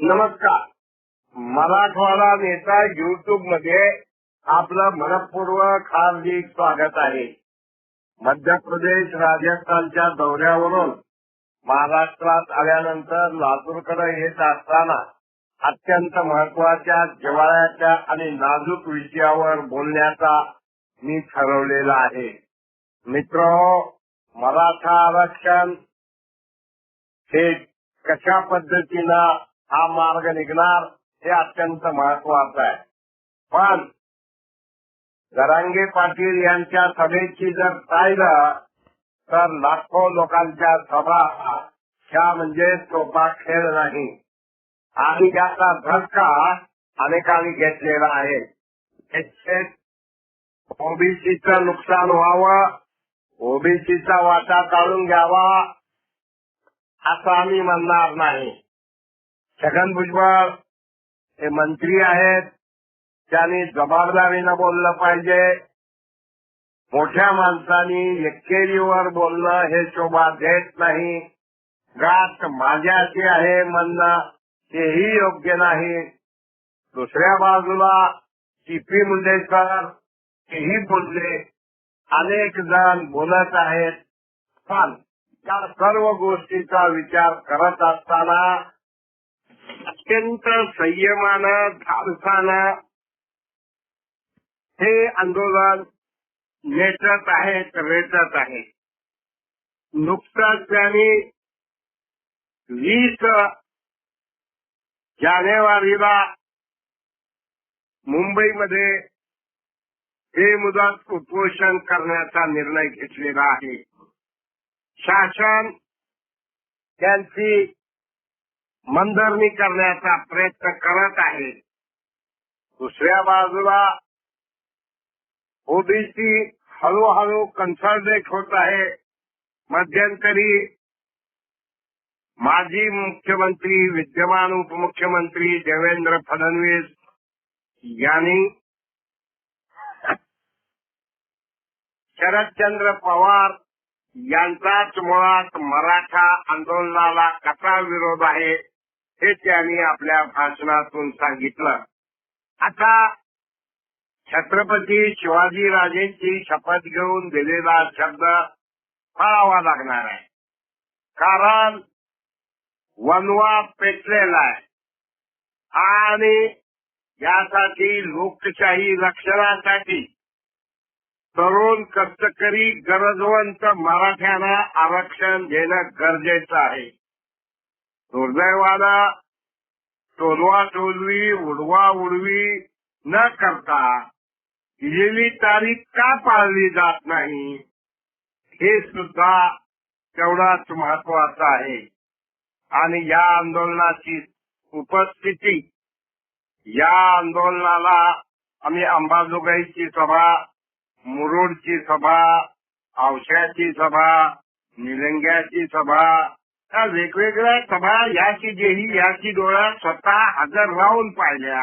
नमस्कार. मराठवाडा नेता युट्यूबमध्ये आपलं मनपूर्वक हार्दिक स्वागत आहे. मध्य प्रदेश राजस्थानच्या दौऱ्यावरून महाराष्ट्रात आल्यानंतर लातूरकडे येत असताना अत्यंत महत्त्वाच्या जिवाळ्याच्या आणि नाजूक विषयावर बोलण्याचा मी ठरवलेला आहे. मित्र मराठा आरक्षण हे कशा पद्धतीनं हा मार्ग निघणार हे अत्यंत महत्वाचं आहे. पण जरांगे पाटील यांच्या सभेची जर पाहिलं तर लाखो लोकांच्या सभा ह्या म्हणजे सोपा खेळ नाही. आणि त्याचा धक्का अनेकांनी घेतलेला आहे. ओबीसीचं नुकसान व्हावं ओबीसीचा वाटा काढून घ्यावा असं आम्ही म्हणणार नाही. छगन भुजबळ हे मंत्री आहेत. त्यांनी जबाबदारीनं बोललं पाहिजे. मोठ्या माणसांनी एकेरीवर बोलणं हे शोभा देत नाही. गाठ माझ्याची आहे म्हणणं तेही योग्य नाही. दुसऱ्या बाजूला टीपी मुंडेकर तेही बोलले. अनेक जण बोलत आहेत. पण त्या सर्व गोष्टीचा विचार करत असताना अत्यंत संयमानं धाडसानं हे आंदोलन नेटत आहे रेटत आहे. नुकताच त्यांनी वीस जानेवारीला मुंबईमध्ये हे मुदत उपोषण करण्याचा निर्णय घेतलेला आहे. शासन त्यांची मंदरणी करण्याचा प्रयत्न करत आहे. दुसऱ्या बाजूला ओबीसी हळूहळू कन्सल्टेट होत आहे. मध्यंतरी माजी मुख्यमंत्री विद्यमान उपमुख्यमंत्री देवेंद्र फडणवीस यांनी शरदचंद्र पवार यांचाच मुळात मराठा आंदोलनाला कसा विरोध आहे? हे त्यांनी आपल्या भाषणातून सांगितलं. आता छत्रपती शिवाजीराजेंची शपथ घेऊन दिलेला शब्द पाळावा लागणार आहे. कारण वनवा पेटलेला आहे. आणि यासाठी लोकशाही रक्षणासाठी तरुण कष्टकरी गरजवंत मराठ्यांना आरक्षण घेणं गरजेचं आहे. दुर्दैवाला टोलवा टोलवी उडवा उडवी न करता दिलेली तारीख का पाळली जात नाही हे सुद्धा तेवढाच महत्वाचं आहे आणि या आंदोलनाची उपस्थिती या आंदोलनाला आम्ही अंबाजोगाईची सभा मुरुडची सभा औशाची सभा निलंग्याची सभा या वेगवेगळ्या सभा याची जेही याची डोळा स्वतः हजर राहून पाहिल्या.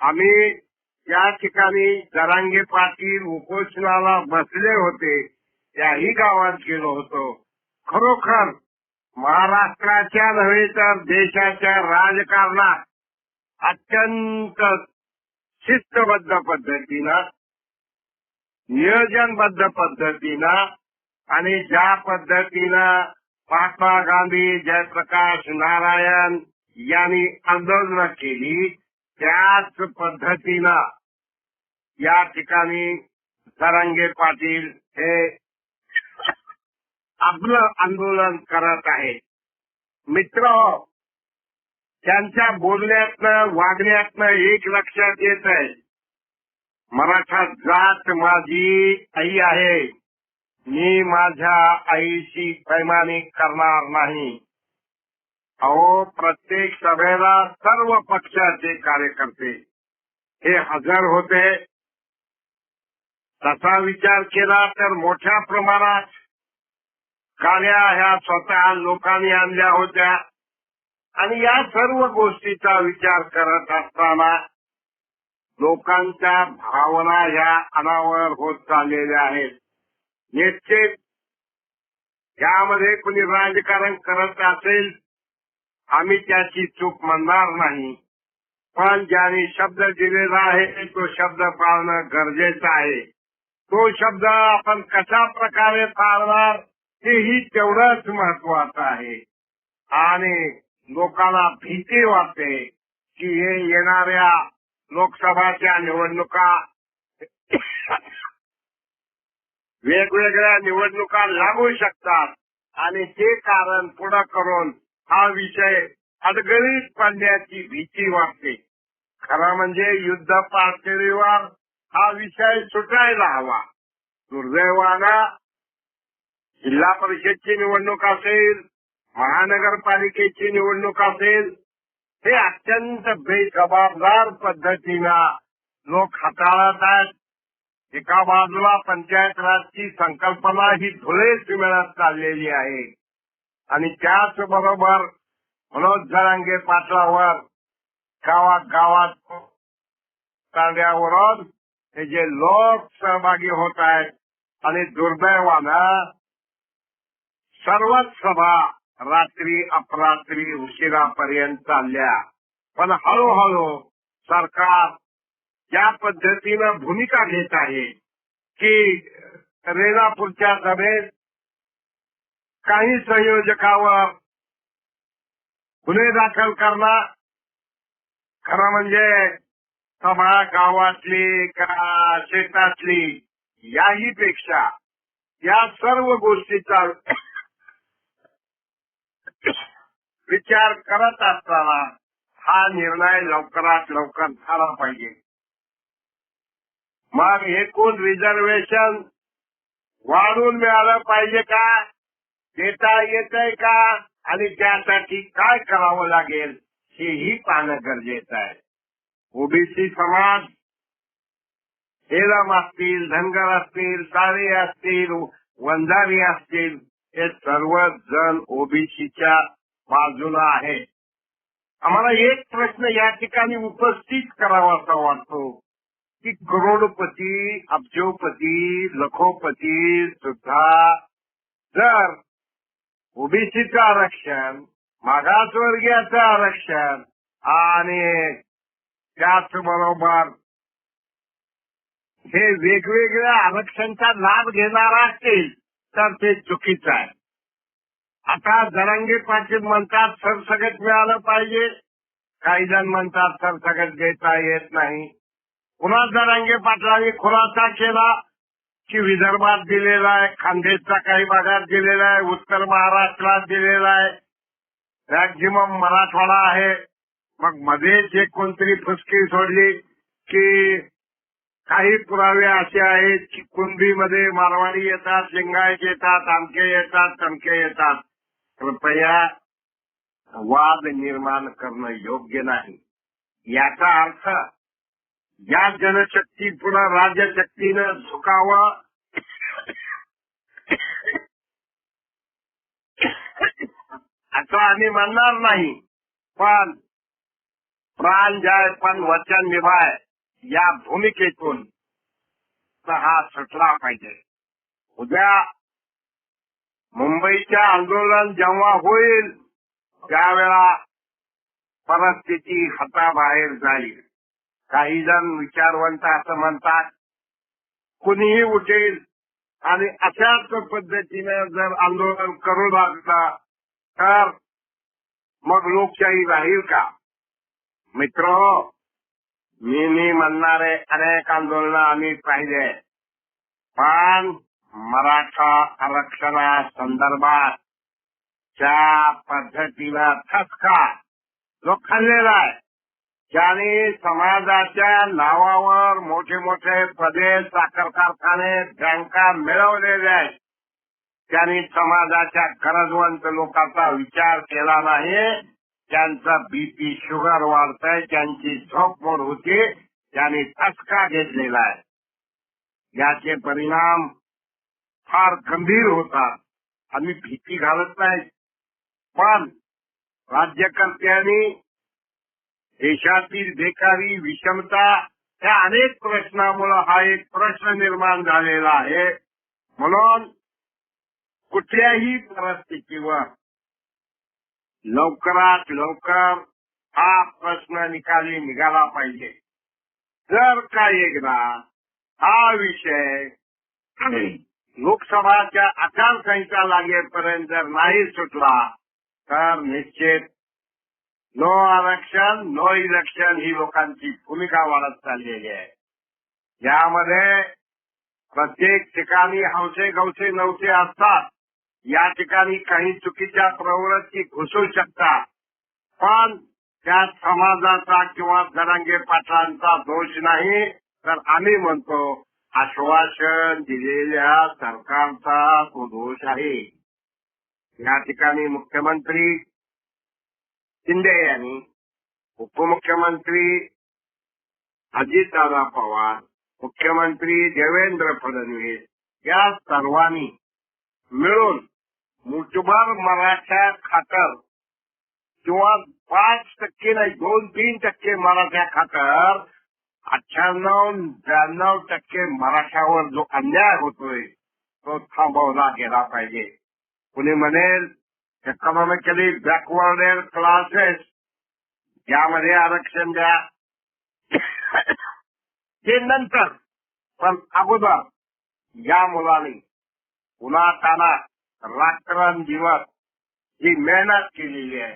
आम्ही या ठिकाणी जरांगे पाटील उपोषणाला बसले होते त्याही गावात गेलो होतो. खरोखर महाराष्ट्राच्या नव्हे तर देशाच्या राजकारणात अत्यंत शिस्तबद्ध पद्धतीनं नियोजनबद्ध पद्धतीनं आणि ज्या पद्धतीनं महात्मा गांधी जयप्रकाश नारायण यांनी आंदोलन केली. त्याच पद्धतीनं या ठिकाणी सरंगे पाटील हे आपलं आंदोलन करत आहे मित्र त्यांच्या बोलण्यातनं वागण्यातनं एक लक्षात येत आहे मराठा जात माझी आई आहे. मी माझ्या आईशी पैमानी करणार नाही. अहो प्रत्येक सभेला सर्व पक्षाचे कार्यकर्ते हे हजर होते. तसा विचार केला तर मोठ्या प्रमाणात गाड्या ह्या स्वतः लोकांनी आणल्या होत्या. आणि या सर्व गोष्टीचा विचार करत असताना लोकांच्या भावना ह्या अनावर होत चाललेल्या आहेत. निश्चित. यामध्ये कुणी राजकारण करत असेल आम्ही त्याची चूक म्हणणार नाही. पण ज्याने शब्द दिलेला आहे तो शब्द पाळणं गरजेचं आहे. तो शब्द आपण कशा प्रकारे पाळणार हेही तेवढंच महत्वाचं आहे. आणि लोकांना भीती वाटते की हे येणाऱ्या लोकसभाच्या निवडणुका वेगवेगळ्या निवडणुका लागू शकतात. आणि ते कारण पुढे करून हा विषय अडगळीत पडण्याची भीती वाटते. खरं म्हणजे युद्ध पातळीवर हा विषय सुटायला हवा. दुर्दैवानं जिल्हा परिषदची निवडणूक असेल महानगरपालिकेची निवडणूक असेल हे अत्यंत बेजबाबदार पद्धतीनं लोक हाताळत आहेत. एका बाजूला पंचायत राजची संकल्पना ही धुळेच मिळत चाललेली आहे. आणि त्याचबरोबर मनोज जरांगे पाटलावर गावात गावात तांड्यावरून हे जे लोक सहभागी होत आहेत आणि दुर्दैवानं सर्वच सभा रात्री अपरात्री उशिरापर्यंत चालल्या. पण हळूहळू सरकार ज्या पद्धतीनं भूमिका घेत आहे की रेणापूरच्या सभेत काही संयोजकावर गुन्हे दाखल करणं खरं म्हणजे सभा गावातली का शेतातली याही पेक्षा या सर्व गोष्टीचा विचार करत असताना हा निर्णय लवकरात लवकर झाला पाहिजे. मग एकूण रिझर्वेशन वाढून मिळालं पाहिजे का? देता येतंय का? आणि त्यासाठी काय करावं लागेल? हेही पाहणं गरजेचं आहे. ओबीसी समाज हेलम असतील धनगर असतील साळे असतील वंजारी असतील हे सर्व जण ओबीसीच्या बाजूला आहे आम्हाला एक प्रश्न या ठिकाणी उपस्थित करावासा वाटतो. की करोडपती अब्जोपती लखोपती सुद्धा जर ओबीसीचं आरक्षण मागासवर्गीयाचं आरक्षण आणि त्याचबरोबर हे वेगवेगळ्या आरक्षणचा लाभ घेणार असतील तर ते चुकीचं आहे. आता जरांगे पाटील म्हणतात सरसकट मिळालं पाहिजे. काही जण म्हणतात सरसकट घेता येत नाही. पुन्हा जरांगे पाटलांनी खुलासा केला की विदर्भात दिलेला आहे खानदेशच्या काही भागात दिलेला आहे उत्तर महाराष्ट्रात दिलेला आहे. मॅक्झिमम मराठवाडा आहे. मग मध्येच एक कोणतरी फुसकी सोडली की काही पुरावे असे आहेत की कुणबीमध्ये मारवाडी येतात लिंगायत येतात आमके येतात तमके येतात. कृपया वाद निर्माण करणं योग्य नाही. याचा अर्थ या जनशक्ती पुन्हा राजशक्तीनं झुकावं. असं आम्ही म्हणणार नाही. पण प्राण जाय पण वचन निभाय या भूमिकेतून हा सुटला पाहिजे. उद्या मुंबईच्या आंदोलन जेव्हा होईल त्यावेळा परिस्थिती हाताबाहेर जाईल. काही जण विचारवंत असं म्हणतात कुणीही उठेल आणि अशाच पद्धतीनं जर आंदोलन करू लागलं तर मग लोकशाही राहील का? मित्र मी मी म्हणणारे अनेक आंदोलन आम्ही पाहिले पण मराठा आरक्षणासंदर्भात ज्या पद्धतीला ठसका जो खाल्लेला आहे ज्याने समाजाच्या नावावर मोठे मोठे पदे साखर कारखाने बँका मिळवलेले आहेत. त्यांनी समाजाच्या गरजवंत लोकांचा विचार केला नाही त्यांचा बीपी शुगर वाढतंय त्यांची झोप मोड त्यांनी ठसका घेतलेला आहे. याचे परिणाम फार गंभीर होतात. आम्ही भीती घालत नाही. पण राज्यकर्त्यांनी देशातील बेकारी विषमता या अनेक प्रश्नामुळे हा एक प्रश्न निर्माण झालेला आहे. म्हणून कुठल्याही परिस्थितीवर लवकरात लवकर हा प्रश्न निकाली निघाला पाहिजे. जर का एकदा हा विषय लोकसभाच्या आचारसंहिता लागेपर्यंत जर नाही सुटला तर निश्चित नो आरक्षण नो इलेक्शन ही लोकांची भूमिका वाढत चाललेली आहे यामध्ये प्रत्येक ठिकाणी हौसे गवसे नवसे असतात. या ठिकाणी काही चुकीच्या प्रवृत्ती घुसू शकतात. पण त्या समाजाचा किंवा जरांगे पाटलांचा दोष नाही. तर आम्ही म्हणतो आश्वासन दिलेल्या सरकारचा तो दोष आहे. या ठिकाणी मुख्यमंत्री शिंदे यांनी उपमुख्यमंत्री अजितदादा पवार मुख्यमंत्री देवेंद्र फडणवीस या सर्वांनी मिळून मुठभर मराठा खातर किंवा पाच टक्के नाही दोन तीन टक्के मराठा खातर अठ्ठ्याण्णव ब्याण्णव टक्के मराठ्यावर जो अन्याय होतोय तो थांबवला गेला पाहिजे कुणी म्हणेल इकॉनॉमिकली बॅकवर्डेड क्लासेस यामध्ये आरक्षण द्या. ते नंतर पण अगोदर या मुलांनी पुन्हा त्यांना रात्रंदिवस जी मेहनत केलेली आहे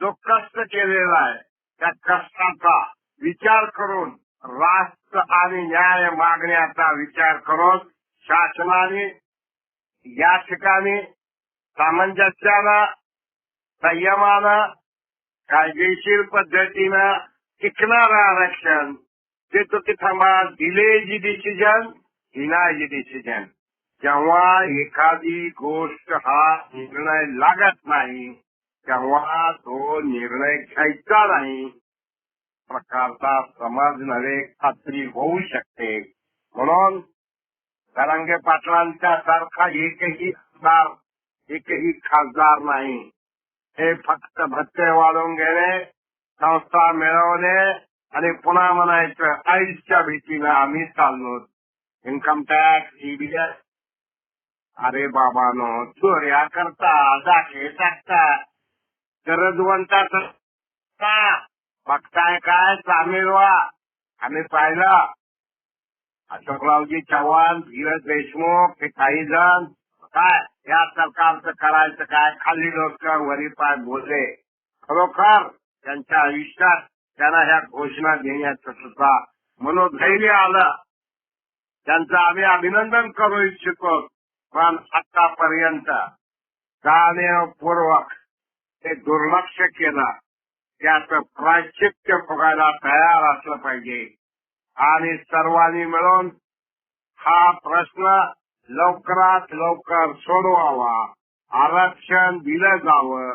जो कष्ट केलेला आहे त्या कष्टाचा विचार करून राष्ट्र आणि न्याय मागण्याचा विचार करून शासनाने या ठिकाणी सामंजस्यानं संयमानं कायदेशीर पद्धतीनं टिकणारं आरक्षण. ते तो की थांबा डिले जी डिसिजन डिनाय जी डिसिजन जेव्हा एखादी गोष्ट हा निर्णय लागत नाही तेव्हा तो निर्णय घ्यायचा नाही. प्रकारचा समाज नव्हे खात्री होऊ शकते. म्हणून तरंगे पाटलांच्या सारखा एकही आमदार एकही खासदार नाही. हे फक्त भत्ते वाढवून घेणे संस्था मिळवणे आणि पुन्हा म्हणायचं आईच्या भीतीनं आम्ही चाललो इन्कम टॅक्स सीबीएस अरे बाबानो चोऱ्या करता दाखे टाकता. गरजवंताच बघताय काय सामील व्हा आम्ही पाहिलं. अशोकरावजी चव्हाण धीरज देशमुख हे काही जण काय? या सरकारचं करायचं काय? खाली डोसकर वरी पाय बोलले. खरोखर त्यांच्या आयुष्यात त्यांना ह्या घोषणा देण्याचं सुद्धा मनोधैर्य आलं. त्यांचं आम्ही अभिनंदन करू इच्छितो पण आतापर्यंत जाणीवपूर्वक ते दुर्लक्ष केलं. त्याचं प्रायश्चित्य बघायला तयार असलं पाहिजे. आणि सर्वांनी मिळून हा प्रश्न लवकरात लवकर सोडवावा. आरक्षण दिलं जावं.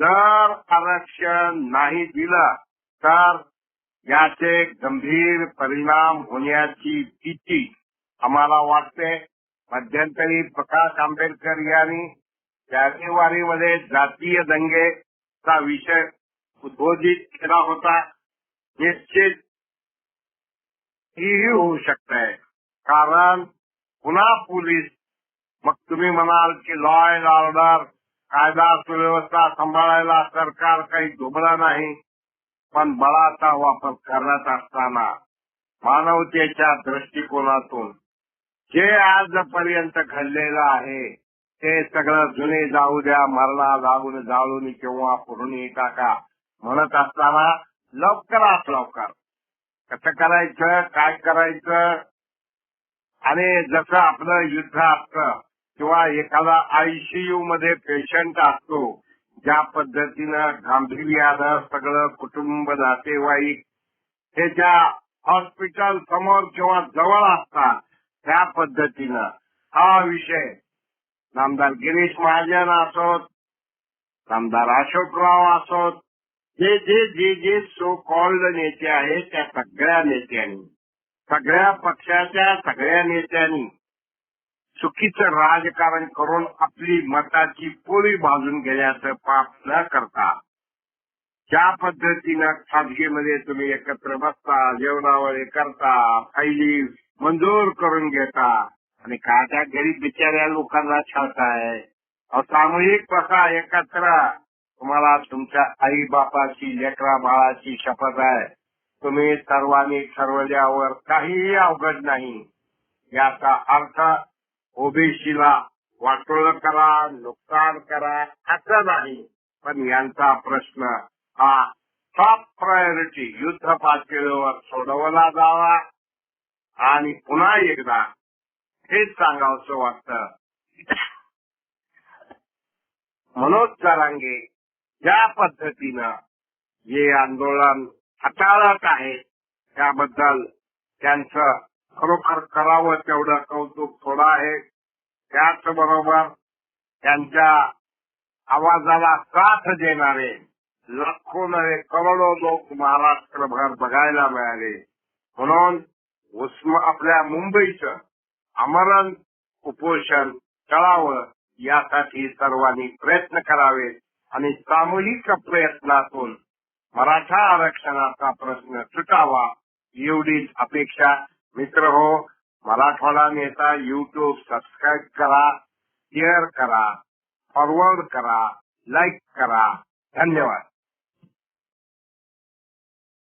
जर आरक्षण नाही दिलं तर याचे गंभीर परिणाम होण्याची भीती आम्हाला वाटते. मध्यंतरी प्रकाश आंबेडकर यांनी जानेवारीमध्ये जातीय दंगेचा विषय उद्बोधित केला होता. निश्चित होऊ शकते कारण पुन्हा पोलीस. मग तुम्ही म्हणाल की लॉ अँड ऑर्डर कायदा सुव्यवस्था सांभाळायला सरकार काही दुबळा नाही. पण बळाचा वापर करत असताना मानवतेच्या दृष्टिकोनातून जे आजपर्यंत घडलेलं आहे ते सगळं जुने जाऊ द्या मरणा लागून जाळून किंवा पुरणी टाका म्हणत असताना लवकरात लवकर. कसं करायचं काय करायचं आणि जसं आपलं युद्ध असतं किंवा एखादा आयसीयू मध्ये पेशंट असतो ज्या पद्धतीनं गांभीर्यानं सगळं कुटुंब नातेवाईक हे ज्या हॉस्पिटल समोर किंवा जवळ असतात त्या पद्धतीनं हा विषय नामदार गिरीश महाजन असोत नामदार अशोकराव असोत जे जे जे जे सो कॉल्ड नेते आहेत त्या सगळ्या नेत्यांनी सगळ्या पक्षाच्या सगळ्या नेत्यांनी चुकीचं राजकारण करून आपली मताची पोळी भाजून घेण्याचं पाप न करता ज्या पद्धतीनं खाजगीमध्ये तुम्ही एकत्र बसता जेवणावर करता फैली मंजूर करून घेता आणि का त्या गरीब बिचाऱ्या लोकांना छळताय अहो, सामूहिक बसा एकत्र. तुम्हाला तुमच्या आई बापाची लेकरा बाळाची शपथ आहे. तुम्ही सर्वांनी ठरवल्यावर काहीही अवघड नाही. याचा अर्थ ओबीसीला वाटोळ करा नुकसान करा असं नाही. पण यांचा प्रश्न हा टॉप प्रायोरिटी युद्ध पातळीवर सोडवला जावा आणि पुन्हा एकदा हेच सांगावंसं वाटतं. मनोज जरांगे ज्या पद्धतीनं हे आंदोलन हाताळत आहे. त्याबद्दल त्यांचं खरोखर करावं तेवढं कौतुक थोडं आहे. त्याचबरोबर त्यांच्या आवाजाला साथ देणारे लाखो नव्हे करोडो लोक महाराष्ट्रभर बघायला मिळाले. म्हणून उस्म आपल्या मुंबईचं आमरण उपोषण टळावं यासाठी सर्वांनी प्रयत्न करावे आणि सामूहिक प्रयत्नातून मराठा आरक्षणाचा प्रश्न सुटावा एवढीच अपेक्षा. मित्र हो मराठवाडा नेता युट्यूब सबस्क्राईब करा शेअर करा फॉरवर्ड करा लाईक करा. धन्यवाद.